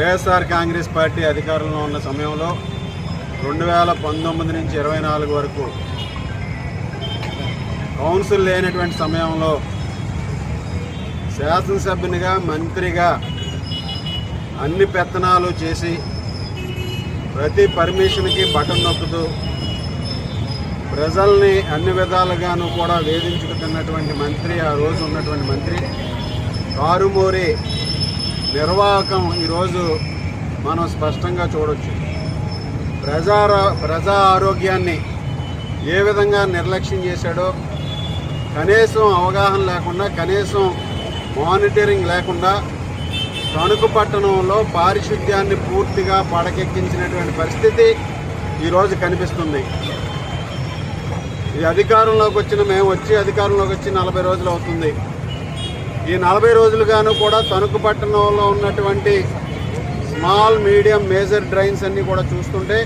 YSR Congress party అధికారంలో ఉన్న సమయంలో రెండు వేల పంతొమ్మిది నుంచి ఇరవై నాలుగు వరకు కౌన్సిల్ లేనటువంటి సమయంలో శాసనసభ్యునిగా మంత్రిగా అన్ని పెత్తనాలు చేసి ప్రతి పర్మిషన్కి బటన్ నొక్కుతూ ప్రజల్ని అన్ని విధాలుగాను కూడా వేధించుకుతున్నటువంటి మంత్రి ఆ రోజు ఉన్నటువంటి మంత్రి కారుమూరి నిర్వాహకం ఈరోజు మనం స్పష్టంగా చూడొచ్చు. ప్రజా ప్రజా ఆరోగ్యాన్ని ఏ విధంగా నిర్లక్ష్యం చేశాడో కనీసం అవగాహన లేకుండా కనీసం మానిటరింగ్ లేకుండా తణుకు పట్టణంలో పారిశుద్ధ్యాన్ని పూర్తిగా పడకెక్కించినటువంటి పరిస్థితి ఈరోజు కనిపిస్తుంది. ఈ అధికారంలోకి వచ్చిన మేము వచ్చి అధికారంలోకి వచ్చి నలభై రోజులు అవుతుంది. ఈ నలభై రోజులుగాను కూడా తణుకు పట్టణంలో ఉన్నటువంటి స్మాల్ మీడియం మేజర్ డ్రైన్స్ అన్నీ కూడా చూస్తుంటే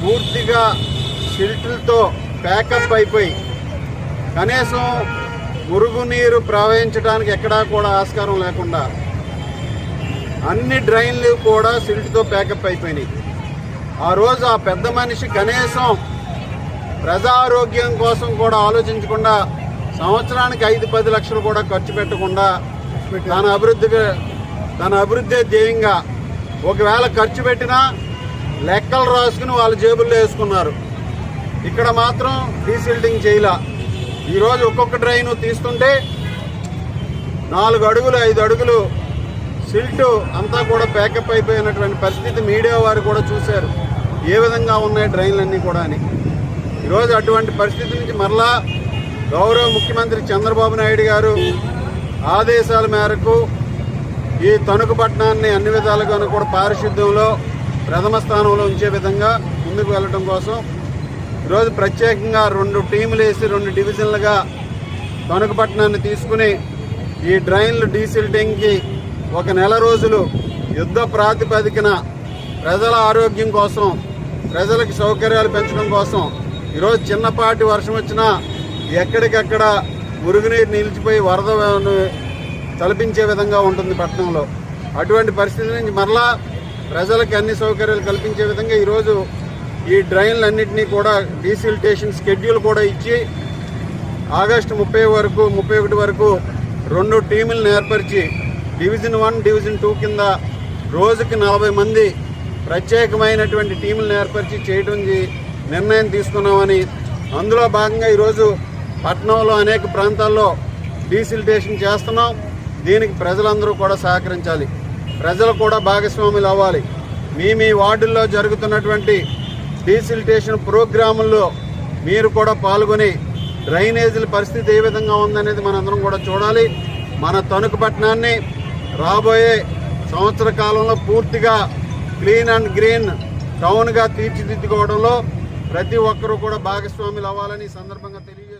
పూర్తిగా సిల్ట్లతో ప్యాకప్ అయిపోయి కనీసం మురుగునీరు ప్రవహించడానికి ఎక్కడా కూడా ఆస్కారం లేకుండా అన్ని డ్రైన్లు కూడా సిల్ట్తో ప్యాకప్ అయిపోయినాయి. ఆ రోజు ఆ పెద్ద మనిషి కనీసం ప్రజారోగ్యం కోసం కూడా ఆలోచించకుండా సంవత్సరానికి ఐదు పది లక్షలు కూడా ఖర్చు పెట్టకుండా తన అభివృద్ధిగా తన అభివృద్ధి ధ్యేయంగా ఒకవేళ ఖర్చు పెట్టినా లెక్కలు రాసుకుని వాళ్ళ జేబుల్లో వేసుకున్నారు. ఇక్కడ మాత్రం డీసిల్టింగ్ చేయలా. ఈరోజు ఒక్కొక్క డ్రైన్ తీస్తుంటే నాలుగు అడుగులు ఐదు అడుగులు సిల్ట్ అంతా కూడా ప్యాకప్ అయిపోయినటువంటి పరిస్థితి మీడియా వారు కూడా చూశారు. ఏ విధంగా ఉన్నాయి డ్రైన్లన్నీ కూడా అని ఈరోజు అటువంటి పరిస్థితి నుంచి మరలా గౌరవ ముఖ్యమంత్రి చంద్రబాబు నాయుడు గారు ఆదేశాల మేరకు ఈ తణుకు పట్టణాన్ని అన్ని విధాలుగాను కూడా పారిశుద్ధ్యంలో ప్రథమ స్థానంలో ఉంచే విధంగా ముందుకు వెళ్ళడం కోసం ఈరోజు ప్రత్యేకంగా రెండు టీములు వేసి రెండు డివిజన్లుగా తణుకు పట్టణాన్ని తీసుకుని ఈ డ్రైన్లు డీసిల్టింగ్కి ఒక నెల రోజులు యుద్ధ ప్రాతిపదికన ప్రజల ఆరోగ్యం కోసం ప్రజలకు సౌకర్యాలు పెంచడం కోసం ఈరోజు చిన్నపాటి వర్షం వచ్చినా ఎక్కడికక్కడ మురుగునీరు నిలిచిపోయి వరద తలపించే విధంగా ఉంటుంది పట్టణంలో. అటువంటి పరిస్థితి నుంచి మరలా ప్రజలకు అన్ని సౌకర్యాలు కల్పించే విధంగా ఈరోజు ఈ డ్రైన్లన్నింటినీ కూడా డీసిల్టేషన్ స్కెడ్యూల్ కూడా ఇచ్చి ఆగస్టు ముప్పై వరకు ముప్పై ఒకటి వరకు రెండు టీములను ఏర్పరిచి డివిజన్ వన్ డివిజన్ టూ కింద రోజుకి నలభై మంది ప్రత్యేకమైనటువంటి టీములను ఏర్పరిచి చేయడం నిర్ణయం తీసుకున్నామని అందులో భాగంగా ఈరోజు పట్టణంలో అనేక ప్రాంతాల్లో డీసిలిటేషన్ చేస్తున్నాం. దీనికి ప్రజలందరూ కూడా సహకరించాలి. ప్రజలు కూడా భాగస్వాములు అవ్వాలి. మీ మీ వార్డుల్లో జరుగుతున్నటువంటి డీసిలిటేషన్ ప్రోగ్రాముల్లో మీరు కూడా పాల్గొని డ్రైనేజీల పరిస్థితి ఏ విధంగా ఉందనేది మనందరం కూడా చూడాలి. మన తణుకు పట్టణాన్ని రాబోయే సంవత్సర కాలంలో పూర్తిగా క్లీన్ అండ్ గ్రీన్ టౌన్గా తీర్చిదిద్దుకోవడంలో ప్రతి ఒక్కరూ కూడా భాగస్వాములు అవ్వాలని ఈ సందర్భంగా తెలియ